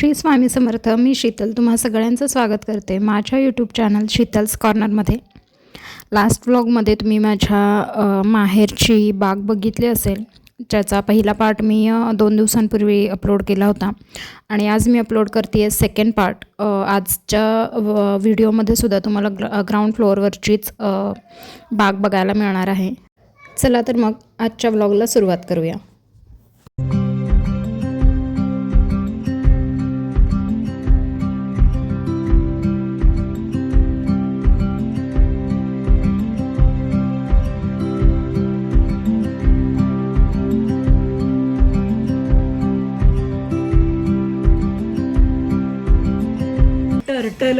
श्री स्वामी समर्थ मी शीतल. तुम्हा सगळ्यांचं स्वागत करते माझ्या यूट्यूब चॅनल शीतल्स कॉर्नरमध्ये लास्ट व्लॉगमध्ये तुम्ही माझ्या माहेरची बाग बघितली असेल ज्याचा पहिला पार्ट मी दोन दिवसांपूर्वी अपलोड केला होता. आणि आज मी अपलोड करते आहे सेकंड पार्ट आजच्या व- व्हिडिओमध्ये सुद्धा तुम्हाला ग्र ग्राउंड फ्लोअरवरचीच बाग बघायला मिळणार आहे. चला तर मग आजच्या व्लॉगला सुरुवात करूया.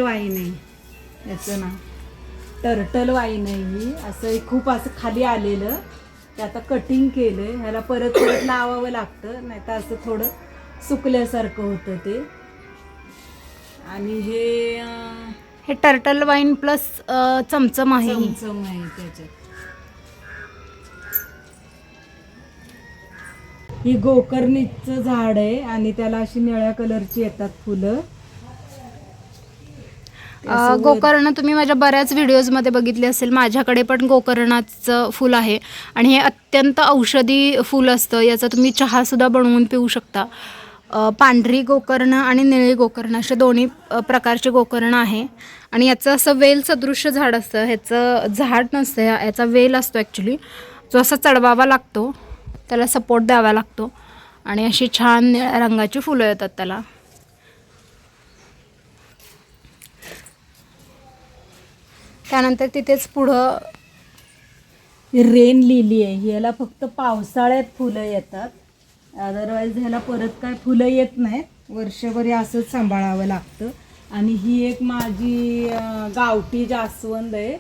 टर्टल वाईन आहे याचं नाव. टर्टल वाईन आहे ही असं खूप असं खाली आलेलं. ते आता कटिंग केलंय. ह्याला परत परत लावावं लागतं. नाही तर असं थोडं सुकल्यासारखं होतं ते. आणि हे हे टर्टल वाईन प्लस चमचम आहे. चमचम आहे त्याच्यात. ही गोकर्णीचं झाड आहे आणि त्याला अशी निळ्या कलरची येतात फुलं. अ, गोकर्ण तुम्ही माझ्या बऱ्याच व्हिडिओजमध्ये बघितले असेल. माझ्याकडे पण गोकर्णाचं फूल आहे. आणि हे अत्यंत औषधी फूल असतं. याचा तुम्ही चहासुद्धा बनवून पिऊ शकता. अ, पांढरी गोकर्ण आणि निळी गोकर्ण असे दोन्ही अ, प्रकारचे गोकर्ण आहे. आणि याचं असं वेल सदृश्य झाड असतं. ह्याचं झाड नसतं. या- याचा वेल असतो ॲक्च्युली जो असा चढवावा लागतो. त्याला सपोर्ट द्यावा लागतो. आणि अशी छान निळ्या रंगाची फुलं येतात त्याला. त्यानंतर तिथेच पुढं रेन लिली आहे. ह्याला फक्त पावसाळ्यात फुलं येतात. अदरवाईज ह्याला परत काय फुलं येत नाहीत. वर्षभर असंच सांभाळावं लागतं. आणि ही एक माझी गावठी जास्वंद आहे.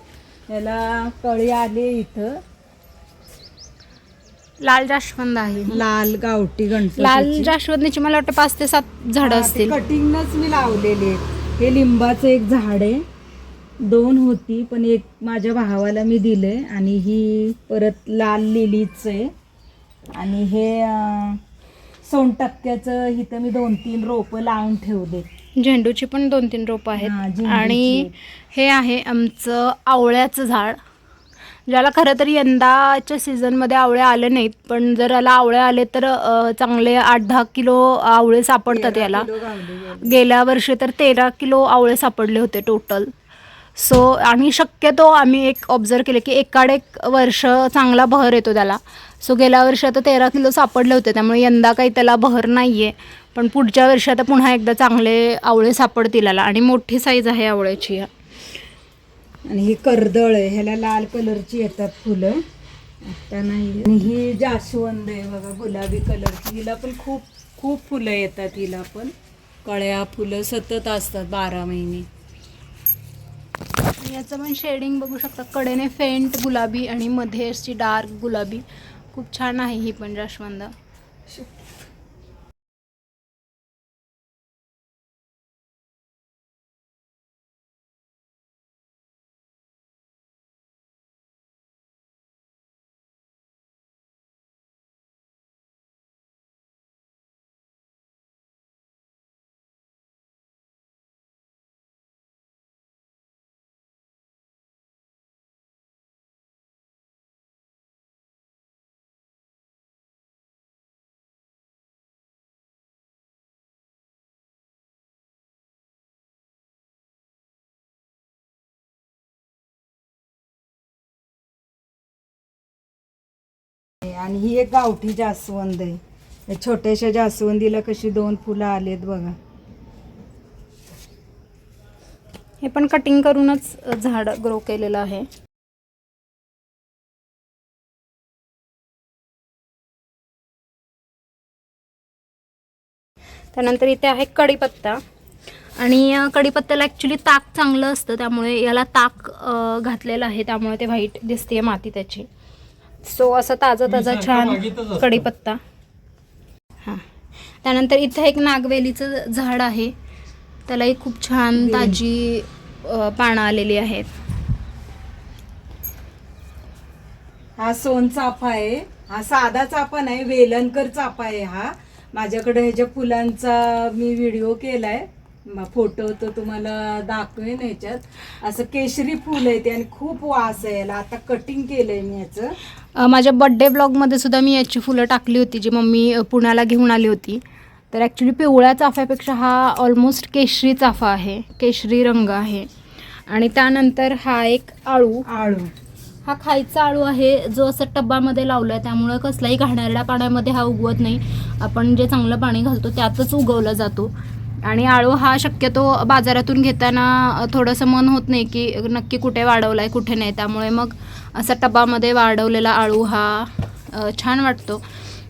ह्याला कळी आले इथं. लाल जास्वंद आहे. लाल गावठी गणपती लाल जास्वंदीची मला वाटतं पाच ते सात झाडं असतील. कटिंगनच मी लावलेली आहेत. हे लिंबाचं एक झाड आहे. दोन होती पण एक माझ्या भावाला मी दिलंय आणि ही परत लाल लिलीच आहे. आणि हे अं, सोनटक्क्याचं इथं मी दोन तीन रोपं लावून ठेवले. झेंडूची पण दोन तीन रोपं आहेत. आणि हे आहे आमचं आवळ्याचं झाड. ज्याला खरं तर यंदाच्या सीझनमध्ये आवळे आले नाहीत पण जर याला आवळे आले तर चांगले आठ दहा किलो आवळे सापडतात याला. गेल्या वर्षी तर तेरा किलो आवळे सापडले होते टोटल सो आणि शक्यतो आम्ही एक ऑब्झर्व केले की एकाड एक वर्ष चांगला बहर येतो त्याला. सो गेल्या वर्षी आता तेरा किलो सापडले होते त्यामुळे यंदा काही त्याला बहर नाही आहे पण पुढच्या वर्षी आता पुन्हा एकदा चांगले आवळे सापडतील याला आणि मोठी साईज आहे आवळ्याची आणि ही कर्दळ आहे ह्याला लाल कलरची येतात फुलं. आता नाही. आणि ही जास्वंद आहे बघा गुलाबी कलरची. हिला पण खूप खूप फुलं येतात हिला पण. कळ्या फुलं सतत असतात बारा महिने. याचं पण शेडिंग बघू शकता. कडेने फेंट गुलाबी आणि मध्ये अशी डार्क गुलाबी. खूप छान आहे ही पण जास्वंद आणि ही एक गावठी जास्वंद आहे. या छोट्याशा जास्वंदीला कशी दोन फुलं आलेत बघा. हे पण कटिंग करूनच झाड ग्रो केलेलं आहे. त्यानंतर इथे आहे कढीपत्ता. आणि अ, कढीपत्त्याला ॲक्च्युली ताक चांगलं असतं त्यामुळे याला ताक घातलेलं आहे त्यामुळे ते व्हाईट दिसते माती त्याची. सो असं ताजा ताजा छान कढीपत्ता. हां. त्यानंतर इथं एक नागवेलीचं झाड आहे. त्यालाही खूप छान ताजी पानं आलेली आहेत. हा सोन चाफा आहे. हा साधा चाफा नाही वेलनकर चाफा आहे हा. माझ्याकडे ह्याच्या फुलांचा मी व्हिडिओ केलाय. फोटो तो तुम्हाला दाखवेन ह्याच्यात. असं केशरी फुल आहे ते आणि खूप वास आहे याला. आता कटिंग केलंय मी याचं. माझ्या बड्डे ब्लॉगमध्ये सुद्धा मी याची फुलं टाकली होती जी मम्मी पुण्याला घेऊन आली होती. तर ॲक्च्युली पिवळ्या चाफ्यापेक्षा हा ऑलमोस्ट केशरी चाफा आहे केशरी रंग आहे. आणि त्यानंतर हा एक आळू. आळू. हा खायचा आळू आहे जो असं टब्बामध्ये लावला आहे त्यामुळे कसलाही घाणेरड्या पाण्यामध्ये हा उगवत नाही. आपण जे चांगलं पाणी घालतो त्यातच उगवला जातो. आणि आळू हा शक्यतो बाजारातून घेताना थोडंसं मन होत नाही की नक्की कुठे वाढवला आहे कुठे नाही. त्यामुळे मग असा टबामध्ये वाढवलेला आळू हा छान वाटतो.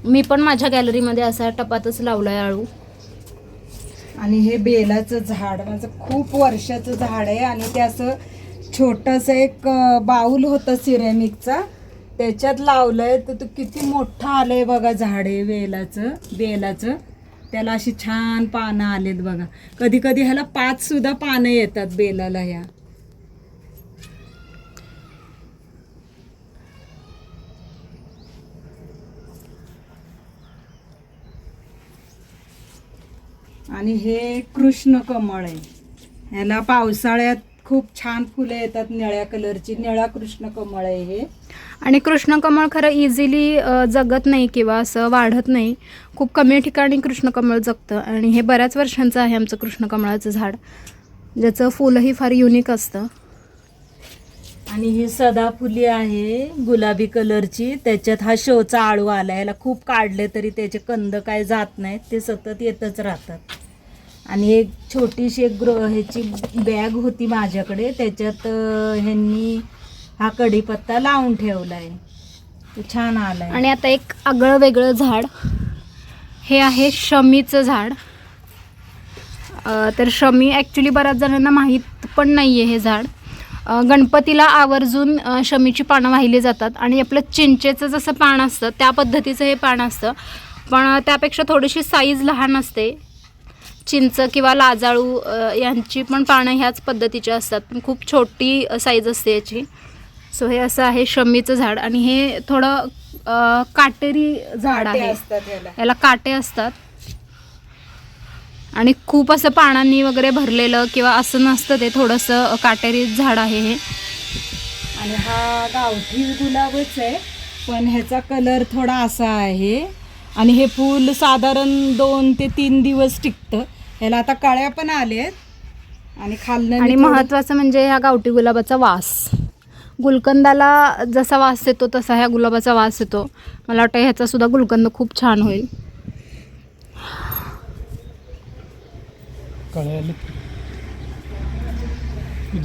मी पण माझ्या गॅलरीमध्ये असा टपातच लावला आहे आळू. आणि हे बेलाचं झाड माझं खूप वर्षाचं झाड आहे आणि ते असं छोटंसं एक बाऊल होतं सिरेमिकचा. त्याच्यात लावलं आहे तर तो किती मोठं आहे बघा झाड आहे वेलाचं बेलाचं. त्याला अशी छान पानं आलेत बघा. कधी कधी ह्याला पाच सुद्धा पानं येतात बेलाला ह्या. आणि हे कृष्ण कमळ आहे. ह्याला पावसाळ्यात खूप छान फुलं येतात निळ्या कलरची. निळा कृष्ण कमळ आहे हे. आणि कृष्णकमळ खरं इझिली जगत नाही किंवा असं वाढत नाही. खूप कमी ठिकाणी कृष्णकमळ जगतं. आणि हे बऱ्याच वर्षांचं आहे आमचं कृष्णकमळाचं झाड. ज्याचं फुलंही फार युनिक असतं. आणि ही सदाफुली आहे गुलाबी कलरची. त्याच्यात हा शोचा आळू आला याला खूप काढले तरी त्याचे कंद काय जात नाहीत. ते सतत येतच राहतात. आणि एक छोटीशी एक ग्रो ह्याची बॅग होती माझ्याकडे. त्याच्यात ह्यांनी हा कढीपत्ता लावून ठेवला आहे तो छान आलाय. आणि आता एक आगळं वेगळं झाड. हे आहे शमीचं झाड. तर शमी ॲक्च्युली बऱ्याच जणांना माहीत पण नाही आहे हे झाड. गणपतीला आवर्जून शमीची पानं वाहिली जातात. आणि आपलं चिंचेचं जसं पान असतं त्या पद्धतीचं हे पान असतं. पण त्यापेक्षा थोडीशी साईज लहान असते. चिंच किंवा लाजाळू यांची पण पानं ह्याच पद्धतीची असतात. पण खूप छोटी साईज असते याची. सो हे असं आहे शमीचं झाड आणि हे थोडं काटेरी झाड आहे. याला काटे असतात. आणि खूप असं पानांनी वगैरे भरलेलं किंवा असं नसतं ते थोडंसं काटेरी झाड आहे हे. आणि हा गावठी गुलाबच आहे पण ह्याचा कलर थोडा असा आहे. आणि हे फूल साधारण दोन ते तीन दिवस टिकतं. ह्याला आता कळ्या पण आलेत आणि खाल्लं आणि महत्त्वाचं म्हणजे ह्या गावठी गुलाबाचा वास. गुलकंदाला जसा वास येतो तसा ह्या गुलाबाचा वास येतो. मला वाटतं ह्याचा सुद्धा गुलकंद खूप छान होईल.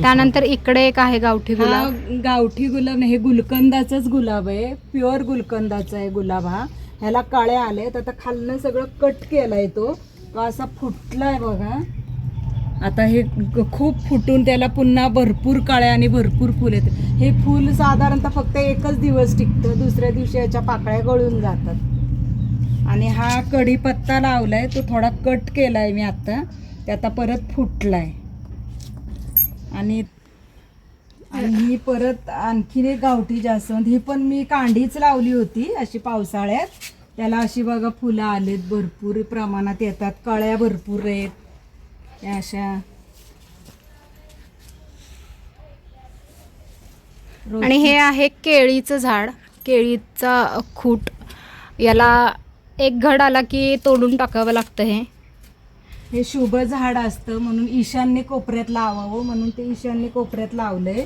त्यानंतर इकडे एक आहे गावठी हा गुलाब. गावठी गुलाब नाही हे गुलकंदाचाच गुलाब आहे. प्युअर गुलकंदाचा आहे गुलाब हा. ह्याला कळ्या आलेत आता खाल्लं सगळं कट केलाय तो. तो असा फुटलाय बघा. आता हे खूप फुटून त्याला पुन्हा भरपूर काळ्या आणि भरपूर फुल येते. हे फुल साधारणतः फक्त एकच दिवस टिकतं. दुसऱ्या दिवशी याच्या पाकळ्या गळून जातात. आणि हा कढीपत्ता लावलाय. तो थोडा कट केलाय मी आता. ते आता परत फुटलाय. आणि आणि ही परत आणखीन एक गावठी जास्वंद ही पण मी कांडीच लावली होती अशी पावसाळ्यात. त्याला अशी बघा फुलं आलेत भरपूर प्रमाणात येतात. कळ्या भरपूर आहेत. अशा. आणि हे आहे केळीचं झाड. केळीचा खूट. याला एक घड आला की तोडून टाकावं लागतं हे. हे शुभ झाड असतं म्हणून ईशान्य कोपऱ्यात लावावं म्हणून ते ईशान्य कोपऱ्यात लावलंय.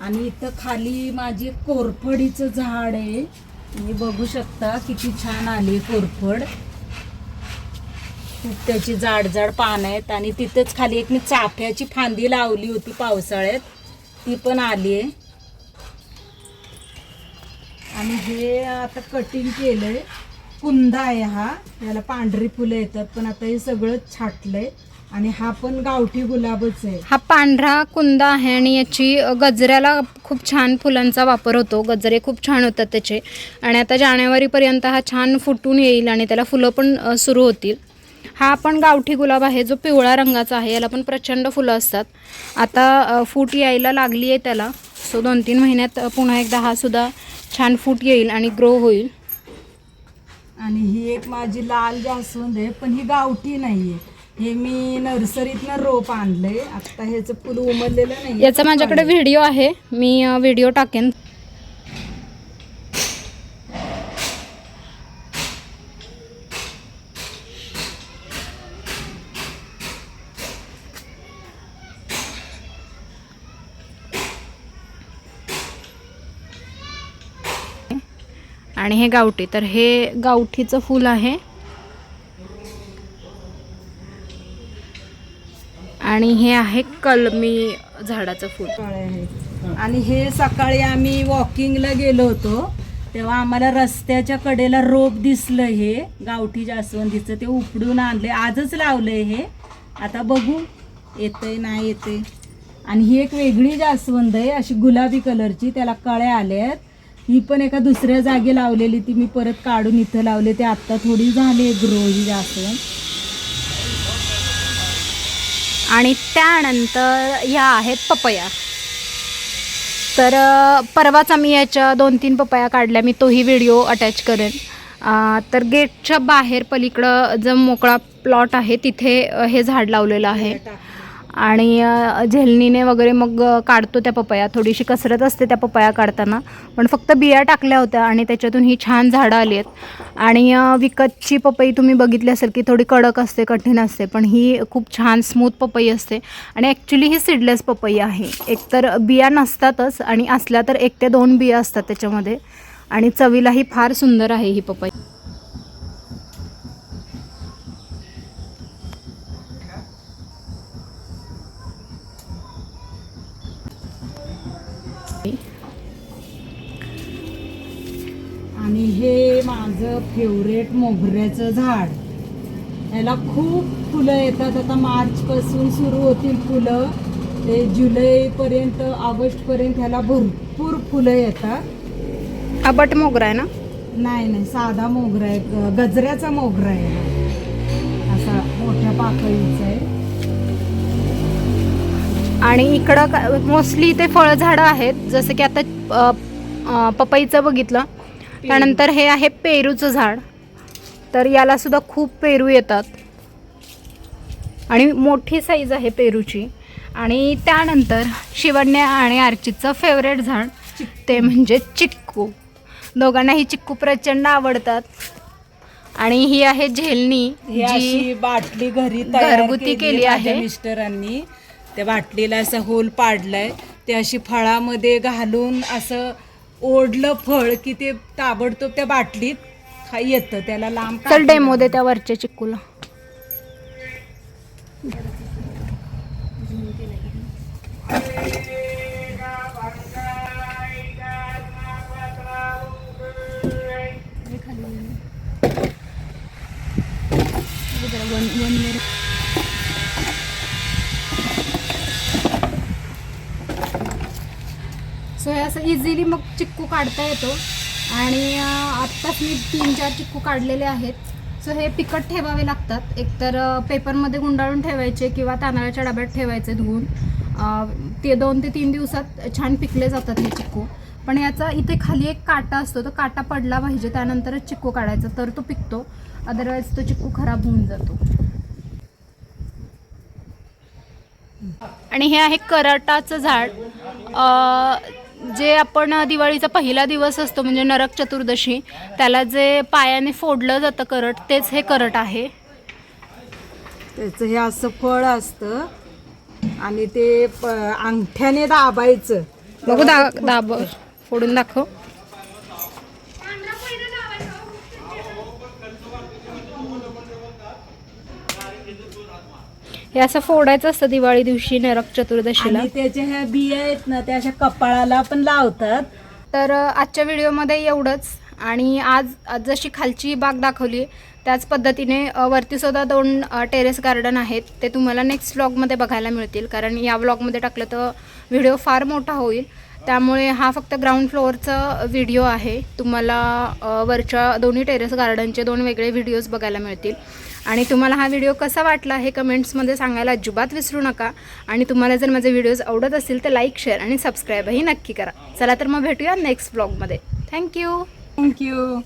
आणि इथं खाली माझी कोरफडीचं झाड आहे. तुम्ही बघू शकता किती छान आली कोरफड खूप त्याची जाड जाड पानं आहेत आणि तिथेच खाली एक मी चाफ्याची फांदी लावली होती पावसाळ्यात. ती पण आली आहे आणि हे आता कटिंग केलंय. कुंदा आहे हा. याला पांढरी फुलं येतात पण आता हे सगळं छाटलंय. आणि हा पण गावठी गुलाबच आहे. हा पांढरा कुंदा आहे आणि याची गजऱ्याला खूप छान फुलांचा वापर होतो. गजरे खूप छान होतात त्याचे. आणि आता जानेवारीपर्यंत हा छान फुटून येईल आणि त्याला फुलं पण सुरू होतील. हा पण गावठी गुलाब आहे जो पिवळा रंगाचा आहे. याला पण प्रचंड फुलं असतात. आता फूट यायला लागली आहे त्याला. सो दोन तीन महिन्यात पुन्हा एकदा हा सुद्धा छान फूट येईल आणि ग्रो होईल. आणि ही एक माझी लाल जास्वंद आहे पण ही गावठी नाहीये. हे मी नर्सरीतनं रोप आणलंय. आता ह्याचं फुल उमरलेलं नाही. याचा माझ्याकडे व्हिडिओ आहे. मी व्हिडिओ टाकेन. आणि हे गावठी. तर हे गावठीचं फूल आहे. आणि हे आहे कलमी झाडाचं फूल. आहे आणि हे सकाळी आम्ही वॉकिंगला गेलो होतो तेव्हा आम्हाला रस्त्याच्या कडेला रोप दिसलं हे गावठी जास्वंदीचं. ते उपडून आणले आजच लावलंय हे. आता बघू येतंय नाही येते आणि ही एक वेगळी जास्वंद आहे अशी गुलाबी कलरची. त्याला कळ्या आल्यात ही पण एका दुसऱ्या जागी लावलेली ती मी परत काढून इथं लावले. ते आत्ता थोडी झाली ग्रो ही जास्वंद. आणि त्यानंतर ह्या आहेत पपया. तर परवाच आम्ही याच्या दोन तीन पपया काढल्या. मी तोही व्हिडिओ अटॅच करेन. तर गेटच्या बाहेर पलीकडं जो मोकळा प्लॉट आहे तिथे हे झाड लावलेलं आहे. आणि झेलणीने झेलनीने वगैरे मग काढतो त्या पपया. थोडीशी कसरत असते त्या पपया काढताना. पण फक्त बिया टाकल्या होत्या आणि त्याच्यातून ही छान झाडं आली आहेत. आणि विकतची पपई तुम्ही बघितली असेल की थोडी कडक असते कठीण असते पण ही खूप छान स्मूथ पपई असते. आणि ॲक्च्युली ही सीडलेस पपई आहे. एकतर बिया नसतातच आणि असल्या तर एक ते दोन बिया असतात त्याच्यामध्ये. आणि चवीलाही फार सुंदर आहे ही पपई. मोगऱ्याचं झाड. ह्याला खूप फुलं येतात. आता मार्चपासून सुरू होतील फुलं. ते जुलैपर्यंत ऑगस्टपर्यंत ह्याला भरपूर फुलं येतात. आबट मोगरा आहे ना? नाही नाही. साधा मोगरा आहे. गजऱ्याचा मोगरा आहे. असा मोठ्या पाकळीचा आहे. आणि इकडं मोस्टली इथे फळझाडं आहेत. जसं की आता पपईचं बघितलं. त्यानंतर हे आहे पेरूचं झाड. तर याला सुद्धा खूप पेरू येतात. आणि मोठी साईज आहे पेरूची. आणि त्यानंतर शिवण्या आणि अर्चितचं फेवरेट झाड ते म्हणजे चिक्कू. दोघांनाही चिक्कू प्रचंड आवडतात. आणि ही आहे झेलनी ही जी बाटली घरी घरगुती केली आहे. मिस्टरांनी. त्या बाटलीला असं होल पाडलाय. ते अशी फळामध्ये घालून असं ओढलं फळ की ते ताबडतोब त्या बाटलीत खा येतं त्याला लांब चल डेमो दे त्या वरच्या चिक्कूला सो हे असं इझिली मग चिक्कू काढता येतो. आणि आत्ताच मी तीन चार चिक्कू काढलेले आहेत. सो हे पिकट ठेवावे लागतात. एकतर पेपरमध्ये गुंडाळून ठेवायचे किंवा तांदळाच्या डब्यात ठेवायचे धुवून. ते दोन ते तीन दिवसात छान पिकले जातात हे चिक्कू. पण याचा इथे खाली एक काटा असतो तो काटा पडला पाहिजे त्यानंतरच चिक्कू काढायचा तर तो पिकतो. अदरवाईज तो चिक्कू खराब होऊन जातो. आणि हे आहे कराटाचं झाड. जे आपण दिवाळीचा पहिला दिवस असतो म्हणजे नरक चतुर्दशी त्याला जे पायाने फोडलं जातं करट तेच हे करट आहे. त्याचं हे असं फळ असतं आणि ते प- अंगठ्याने दाबायचं. बघू दा दाब फोडून दाखव. हे असं फोडायचं असतं दिवाळी दिवशी नरक चतुर्दशीला. आणि त्याच्या ह्या बिया आहेत ना त्या अशा कपाळाला पण लावतात. तर अ, आजच्या व्हिडिओमध्ये एवढंच. आणि आज आज जशी खालची बाग दाखवली त्याच पद्धतीने अ, वरती सुद्धा दोन अ, टेरेस गार्डन आहेत. ते तुम्हाला नेक्स्ट व्लॉगमध्ये बघायला मिळतील. कारण या व्लॉगमध्ये टाकलं तर व्हिडिओ फार मोठा होईल. त्यामुळे हा फक्त ग्राउंड फ्लोअरचा व्हिडिओ आहे. तुम्हाला अ, वरच्या दोन्ही टेरेस गार्डनचे दोन वेगळे व्हिडिओज बघायला मिळतील. आणि तुम्हाला हा व्हिडिओ कसा वाटला हे कमेंट्समध्ये सांगायला अजिबात विसरू नका. आणि तुम्हाला जर माझे व्हिडिओज आवडत असतील तर लाईक शेअर आणि सबस्क्राईबही नक्की करा. चला तर मग भेटूया नेक्स्ट ब्लॉगमध्ये थँक्यू थँक्यू